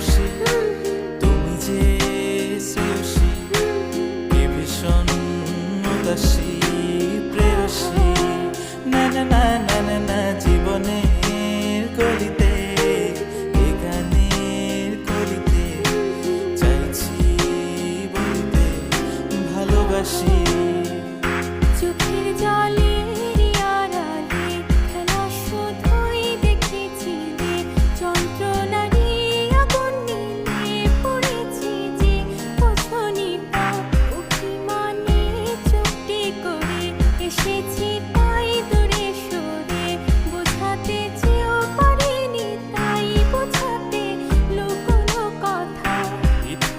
বসি তুমি যে শ্রেয়সী, কে ভীষণ উদাসী প্রেয়সী। না না না না না না, জীবনের কলিতে, এ গানের কলিতে চাইছি বলতে ভালোবাসি।